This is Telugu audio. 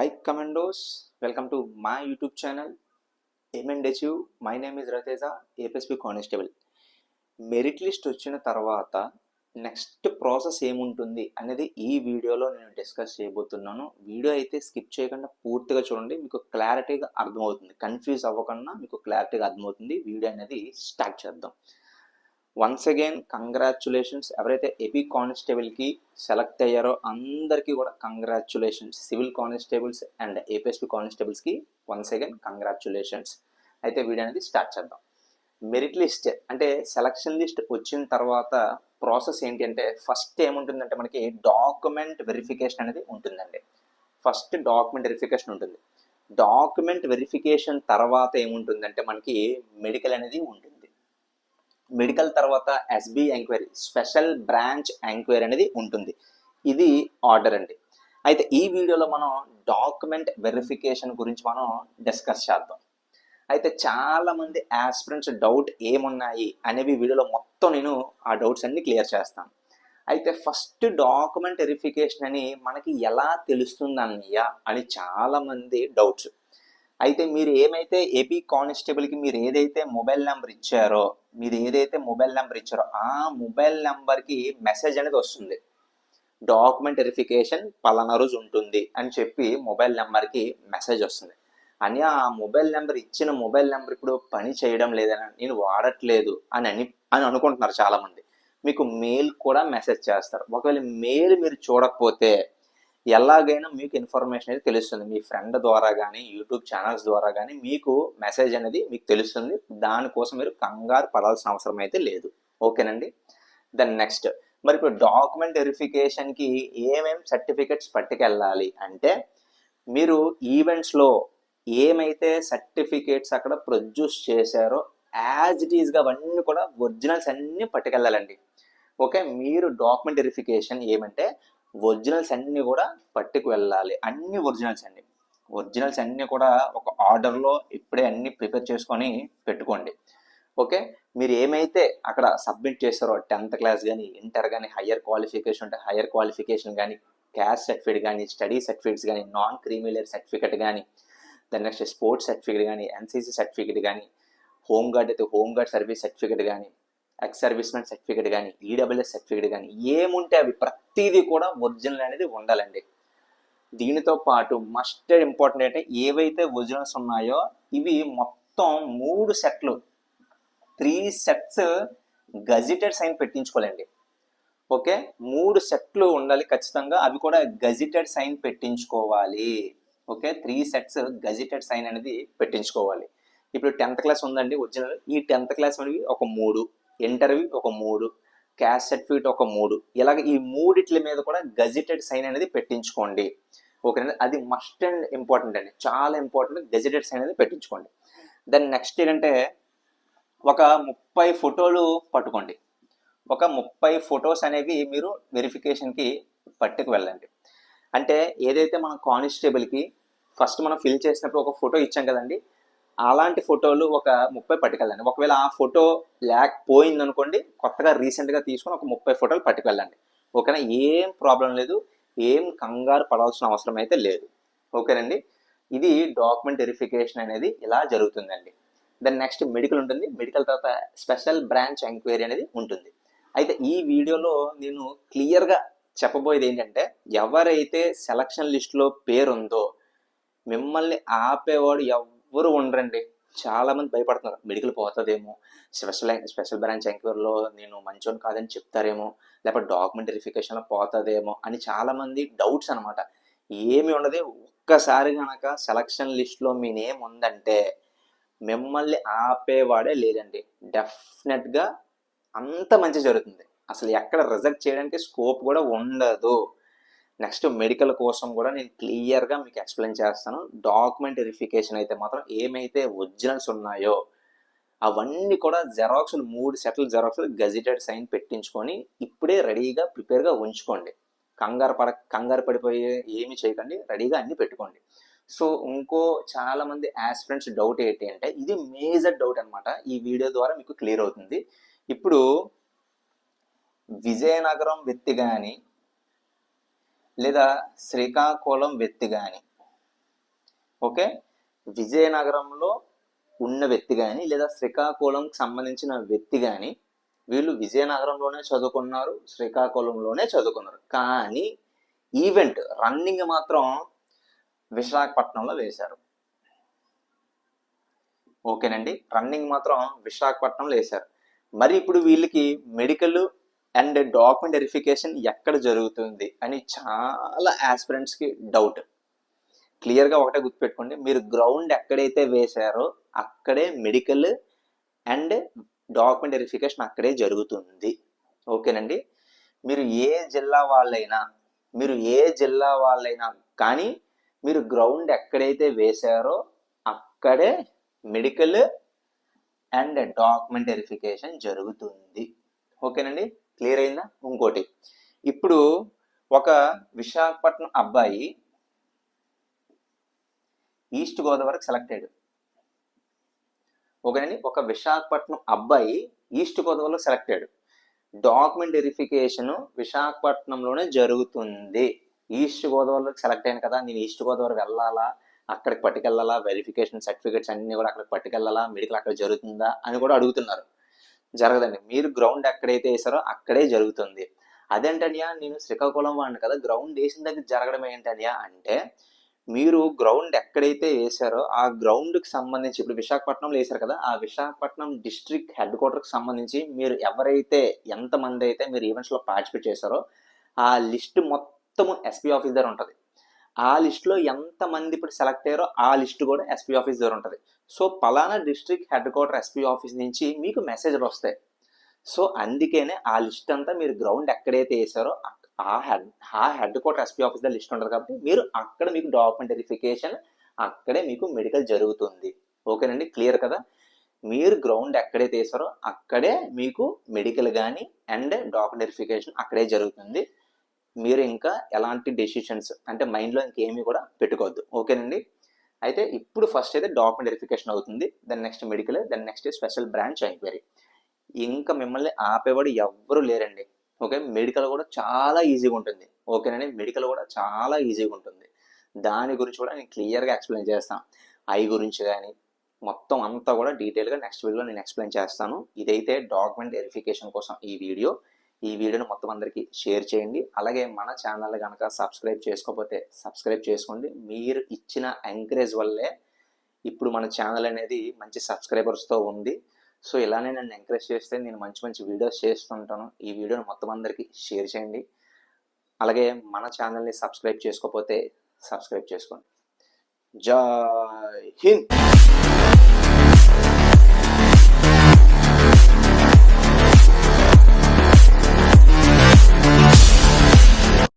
Hi Commandos, welcome to my YouTube channel MNDHU. My name is Rateja APSP constable merit list వచ్చిన తర్వాత నెక్స్ట్ ప్రాసెస్ ఏముంటుంది అనేది ఈ వీడియోలో నేను డిస్కస్ చేయబోతున్నాను. వీడియో అయితే స్కిప్ చేయకుండా పూర్తిగా చూడండి మీకు క్లారిటీగా అర్థమవుతుంది. కన్ఫ్యూజ్ అవ్వకుండా మీకు క్లారిటీగా అర్థమవుతుంది. వీడియో అనేది స్టార్ట్ చేద్దాం. వన్స్ అగైన్ కంగ్రాచులేషన్స్ ఎవరైతే ఎపీ కానిస్టేబుల్కి సెలెక్ట్ అయ్యారో అందరికీ కూడా congratulations civil constables and APSP కానిస్టేబుల్స్కి once again congratulations అయితే వీడియో అనేది స్టార్ట్ చేద్దాం. మెరిట్ లిస్ట్ అంటే సెలక్షన్ లిస్ట్ వచ్చిన తర్వాత ప్రాసెస్ ఏంటి అంటే ఫస్ట్ ఏముంటుందంటే మనకి డాక్యుమెంట్ వెరిఫికేషన్ అనేది ఉంటుందండి. ఫస్ట్ డాక్యుమెంట్ వెరిఫికేషన్ ఉంటుంది. డాక్యుమెంట్ వెరిఫికేషన్ తర్వాత ఏముంటుందంటే మనకి మెడికల్ అనేది ఉంటుంది. మెడికల్ తర్వాత SB enquiry special branch enquiry అనేది ఉంటుంది. ఇది ఆర్డర్ అండి. అయితే ఈ వీడియోలో మనం డాక్యుమెంట్ వెరిఫికేషన్ గురించి మనం డిస్కస్ చేద్దాం. అయితే చాలామంది ఆస్పిరెంట్స్ డౌట్ ఏమున్నాయి అనేవి వీడియోలో మొత్తం నేను ఆ డౌట్స్ అన్ని క్లియర్ చేస్తాను. అయితే ఫస్ట్ డాక్యుమెంట్ వెరిఫికేషన్ అని మనకి ఎలా తెలుస్తుంది అన్నయ్య అని చాలామంది డౌట్స్. అయితే మీరు ఏమైతే ఏపీ కానిస్టేబుల్కి మీరు ఏదైతే మొబైల్ నెంబర్ ఇచ్చారో మీరు ఏదైతే మొబైల్ నెంబర్ ఇచ్చారో ఆ మొబైల్ నెంబర్కి మెసేజ్ అనేది వస్తుంది. డాక్యుమెంట్ వెరిఫికేషన్ పలానా రోజు ఉంటుంది అని చెప్పి మొబైల్ నెంబర్కి మెసేజ్ వస్తుంది. అని ఆ మొబైల్ నెంబర్ ఇచ్చిన మొబైల్ నెంబర్ ఇప్పుడు పని చేయడం లేదని నేను వాడట్లేదు అని అని అని అనుకుంటున్నారు చాలామంది. మీకు మెయిల్ కూడా మెసేజ్ చేస్తారు. ఒకవేళ మెయిల్ మీరు చూడకపోతే ఎలాగైనా మీకు ఇన్ఫర్మేషన్ అయితే తెలుస్తుంది. మీ ఫ్రెండ్ ద్వారా కానీ యూట్యూబ్ ఛానల్స్ ద్వారా కానీ మీకు మెసేజ్ అనేది మీకు తెలుస్తుంది. దానికోసం మీరు కంగారు పడాల్సిన అవసరం అయితే లేదు. ఓకేనండి? దెన్ నెక్స్ట్ మరి ఇప్పుడు డాక్యుమెంట్ వెరిఫికేషన్కి ఏమేమి సర్టిఫికెట్స్ పట్టుకెళ్ళాలి అంటే మీరు ఈవెంట్స్లో ఏమైతే సర్టిఫికేట్స్ అక్కడ ప్రొడ్యూస్ చేశారో యాజ్ ఇట్ ఈస్గా అవన్నీ కూడా ఒరిజినల్స్ అన్నీ పట్టుకెళ్ళాలండి. ఓకే? మీరు డాక్యుమెంట్ వెరిఫికేషన్ ఏమంటే ఒరిజినల్స్ అన్నీ కూడా పట్టుకు వెళ్ళాలి. అన్ని ఒరిజినల్స్ అండి ఒరిజినల్స్ అన్నీ కూడా ఒక ఆర్డర్లో ఇప్పుడే అన్ని ప్రిపేర్ చేసుకొని పెట్టుకోండి. ఓకే? మీరు ఏమైతే అక్కడ సబ్మిట్ చేస్తారో టెన్త్ క్లాస్ కానీ ఇంటర్ కానీ హయ్యర్ క్వాలిఫికేషన్ ఉంటే హయ్యర్ క్వాలిఫికేషన్ కానీ క్యాస్ట్ సర్టిఫికేట్ కానీ స్టడీ సర్టిఫికేట్స్ కానీ నాన్ క్రీమిలియర్ సర్టిఫికేట్ కానీ దాని నెక్స్ట్ స్పోర్ట్స్ సర్టిఫికేట్ కానీ ఎన్సీసీ సర్టిఫికేట్ కానీ హోమ్ గార్డ్ అయితే హోమ్ గార్డ్ సర్వీస్ సర్టిఫికేట్ కానీ ఎక్స్ సర్వీస్మెన్ సర్టిఫికేట్ కానీ ఈడబ్ల్యూఎస్ సర్టిఫికేట్ కానీ ఏముంటే అవి ప్రతిదీ కూడా ఒరిజినల్ అనేది ఉండాలండి. దీనితో పాటు మస్ట్ ఇంపార్టెంట్ అంటే ఏవైతే ఒరిజినల్స్ ఉన్నాయో ఇవి మొత్తం మూడు సెట్లు త్రీ సెట్స్ గజిటెడ్ సైన్ పెట్టించుకోవాలండి. ఓకే? మూడు సెట్లు ఉండాలి ఖచ్చితంగా అవి కూడా gazetted sign పెట్టించుకోవాలి. Okay? Three sets gazetted sign అనేది పెట్టించుకోవాలి. ఇప్పుడు టెన్త్ క్లాస్ ఉందండి ఒరిజినల్ ఈ టెన్త్ క్లాస్ అనేవి ఒక మూడు. ఇంటర్వ్యూ ఒక మూడు క్యాష్ సర్టిఫికేట్ ఒక మూడు. ఇలాగ ఈ మూడిట్ల మీద కూడా గజిటెడ్ సైన్ అనేది పెట్టించుకోండి. ఓకేనండి అది మస్ట్ అండ్ ఇంపార్టెంట్ అండి. చాలా ఇంపార్టెంట్ గజిటెడ్ సైన్ అనేది పెట్టించుకోండి. దెన్ నెక్స్ట్ ఏంటంటే ఒక ముప్పై ఫోటోలు పట్టుకోండి. ఒక ముప్పై ఫొటోస్ అనేవి మీరు వెరిఫికేషన్కి పట్టుకు వెళ్ళండి. అంటే ఏదైతే మనం కానిస్టేబుల్కి ఫస్ట్ మనం ఫిల్ చేసినప్పుడు ఒక ఫోటో ఇచ్చాం కదండి అలాంటి ఫోటోలు ఒక ముప్పై పట్టుకెళ్ళండి. ఒకవేళ ఆ ఫోటో లేకపోయింది అనుకోండి కొత్తగా రీసెంట్గా తీసుకొని ఒక ముప్పై ఫోటోలు పట్టుకెళ్ళండి. ఓకేనా? ఏం ప్రాబ్లం లేదు. ఏం కంగారు పడాల్సిన అవసరం అయితే లేదు. ఓకేనండి? ఇది డాక్యుమెంట్ వెరిఫికేషన్ అనేది ఇలా జరుగుతుందండి. దెన్ నెక్స్ట్ మెడికల్ ఉంటుంది. మెడికల్ తర్వాత స్పెషల్ బ్రాంచ్ ఎంక్వైరీ అనేది ఉంటుంది. అయితే ఈ వీడియోలో నేను క్లియర్గా చెప్పబోయేది ఏంటంటే ఎవరైతే సెలక్షన్ లిస్ట్లో పేరు ఉందో మిమ్మల్ని ఆపేవాడు ఎవ్వరు ఉండరండి. చాలా మంది భయపడుతున్నారు. మెడికల్ పోతుందేమో స్పెషల్ స్పెషల్ బ్రాంచ్ ఎంక్వైరీలో నేను మంచోని కాదని చెప్తారేమో లేకపోతే డాక్యుమెంట్ వెరిఫికేషన్లో పోతుందేమో అని చాలామంది డౌట్స్ అనమాట ఏమి ఉండదు. ఒక్కసారి కనుక సెలక్షన్ లిస్ట్లో మీ నేమ్ ఉందంటే మిమ్మల్ని ఆపేవాడే లేదండి డెఫినెట్గా అంత మంచి జరుగుతుంది. అసలు ఎక్కడ రిజెక్ట్ చేయడానికి స్కోప్ కూడా ఉండదు. నెక్స్ట్ మెడికల్ కోసం కూడా నేను క్లియర్గా మీకు ఎక్స్ప్లెయిన్ చేస్తాను. డాక్యుమెంట్ వెరిఫికేషన్ అయితే మాత్రం ఏమైతే ఒరిజినల్స్ ఉన్నాయో అవన్నీ కూడా జెరాక్స్లు మూడు సెటిల్ జెరాక్స్లు గజిటెడ్ సైన్ పెట్టించుకొని ఇప్పుడే రెడీగా ప్రిపేర్గా ఉంచుకోండి. కంగారు పడ కంగారు పడిపోయే ఏమి చేయకండి. రెడీగా అన్ని పెట్టుకోండి. సో ఇంకో చాలా మంది డౌట్ ఏంటి అంటే ఇది మేజర్ డౌట్ అనమాట ఈ వీడియో ద్వారా మీకు క్లియర్ అవుతుంది. ఇప్పుడు విజయనగరం వ్యక్తి కానీ లేదా శ్రీకాకుళం వ్యక్తి కానీ ఓకే? విజయనగరంలో ఉన్న వ్యక్తి కానీ లేదా శ్రీకాకుళంకి సంబంధించిన వ్యక్తి కానీ వీళ్ళు విజయనగరంలోనే చదువుకున్నారు శ్రీకాకుళంలోనే చదువుకున్నారు. కానీ ఈవెంట్ రన్నింగ్ మాత్రం విశాఖపట్నంలో వేశారు. ఓకేనండి? రన్నింగ్ మాత్రం విశాఖపట్నంలో వేశారు. మరి ఇప్పుడు వీళ్ళకి మెడికల్ అండ్ డాక్యుమెంట్ వెరిఫికేషన్ ఎక్కడ జరుగుతుంది అని చాలా ఆస్పిరెంట్స్కి డౌట్ క్లియర్గా ఒకటే గుర్తుపెట్టుకోండి మీరు గ్రౌండ్ ఎక్కడైతే వేశారో అక్కడే మెడికల్ అండ్ డాక్యుమెంట్ వెరిఫికేషన్ అక్కడే జరుగుతుంది. ఓకేనండి? మీరు ఏ జిల్లా వాళ్ళైనా మీరు ఏ జిల్లా వాళ్ళైనా కానీ మీరు గ్రౌండ్ ఎక్కడైతే వేశారో అక్కడే మెడికల్ అండ్ డాక్యుమెంట్ వెరిఫికేషన్ జరుగుతుంది. ఓకేనండి? క్లియర్ అయిందా? ఇంకోటి. ఇప్పుడు ఒక విశాఖపట్నం అబ్బాయి ఈస్ట్ గోదావరికి సెలెక్ట్ అయ్యాడు. ఓకేనండి? ఒక విశాఖపట్నం అబ్బాయి ఈస్ట్ గోదావరిలో సెలెక్ట్ అయ్యాడు. డాక్యుమెంట్ వెరిఫికేషన్ విశాఖపట్నంలోనే జరుగుతుంది. ఈస్ట్ గోదావరిలోకి సెలెక్ట్ అయ్యాను కదా నేను ఈస్ట్ గోదావరి వెళ్ళాలా? అక్కడికి పట్టుకెళ్ళాలా? వెరిఫికేషన్ సర్టిఫికేట్స్ అన్ని కూడా అక్కడికి పట్టుకెళ్ళాలా? మెడికల్ అక్కడ జరుగుతుందా? అని కూడా అడుగుతున్నారు. జరగదండి. మీరు గ్రౌండ్ ఎక్కడైతే వేసారో అక్కడే జరుగుతుంది. అదేంటనియా? నేను శ్రీకాకుళం వాడిని కదా గ్రౌండ్ వేసిన దగ్గర జరగడం ఏంటనియా అంటే మీరు గ్రౌండ్ ఎక్కడైతే వేసారో ఆ గ్రౌండ్కి సంబంధించి ఇప్పుడు విశాఖపట్నంలో వేశారు కదా ఆ విశాఖపట్నం డిస్ట్రిక్ట్ హెడ్ క్వార్టర్కి సంబంధించి మీరు ఎవరైతే ఎంతమంది అయితే మీరు ఈవెంట్స్లో పార్టిసిపేట్ చేశారో ఆ లిస్ట్ మొత్తము ఎస్పీ ఆఫీస్ దగ్గర ఉంటుంది. ఆ లిస్ట్లో ఎంతమంది ఇప్పుడు సెలెక్ట్ అయ్యారో ఆ లిస్ట్ కూడా ఎస్పీ ఆఫీస్ దగ్గర ఉంటుంది. సో పలానా district head quarter SP office నుంచి మీకు మెసేజ్లు వస్తాయి. సో అందుకనే ఆ లిస్ట్ అంతా మీరు గ్రౌండ్ ఎక్కడైతే వేసారో ఆ హెడ్ ఆ హెడ్ క్వార్టర్ ఎస్పీ ఆఫీస్ దగ్గర లిస్ట్ ఉంటుంది కాబట్టి మీరు అక్కడ మీకు డాక్యుమెంట్ వెరిఫికేషన్ అక్కడే మీకు మెడికల్ జరుగుతుంది. ఓకేనండి క్లియర్ కదా? మీరు గ్రౌండ్ ఎక్కడైతే వేసారో అక్కడే మీకు మెడికల్ కానీ అండ్ డాక్యుమెంట్ వెరిఫికేషన్ అక్కడే జరుగుతుంది. మీరు ఇంకా ఎలాంటి డెసిషన్స్ అంటే మైండ్లో ఇంకేమీ కూడా పెట్టుకోవద్దు. ఓకేనండి? అయితే ఇప్పుడు ఫస్ట్ అయితే డాక్యుమెంట్ వెరిఫికేషన్ అవుతుంది. Then next medical then next special branch enquiry ఇంకా మిమ్మల్ని ఆపేవాడు ఎవ్వరు లేరండి. ఓకే? మెడికల్ కూడా చాలా ఈజీగా ఉంటుంది. ఓకేనండి? మెడికల్ కూడా చాలా ఈజీగా ఉంటుంది. దాని గురించి కూడా నేను క్లియర్గా ఎక్స్ప్లెయిన్ చేస్తాను ఐ గురించి కానీ మొత్తం అంతా కూడా డీటెయిల్గా నెక్స్ట్ వీడియోలో నేను ఎక్స్ప్లెయిన్ చేస్తాను. ఇదైతే డాక్యుమెంట్ వెరిఫికేషన్ కోసం ఈ వీడియో ఈ వీడియోని మొత్తం అందరికీ షేర్ చేయండి. అలాగే మన ఛానల్ కనుక సబ్స్క్రైబ్ చేసుకోకపోతే సబ్స్క్రైబ్ చేసుకోండి. మీరు ఇచ్చిన ఎంకరేజ్ వల్లే ఇప్పుడు మన ఛానల్ అనేది మంచి సబ్స్క్రైబర్స్తో ఉంది. సో ఇలానే నన్ను ఎంకరేజ్ చేస్తే నేను మంచి మంచి వీడియోస్ చేస్తుంటాను. ఈ వీడియోని మొత్తం అందరికీ షేర్ చేయండి. అలాగే మన ఛానల్ని సబ్స్క్రైబ్ చేసుకోకపోతే సబ్స్క్రైబ్ చేసుకోండి. జై హింద్!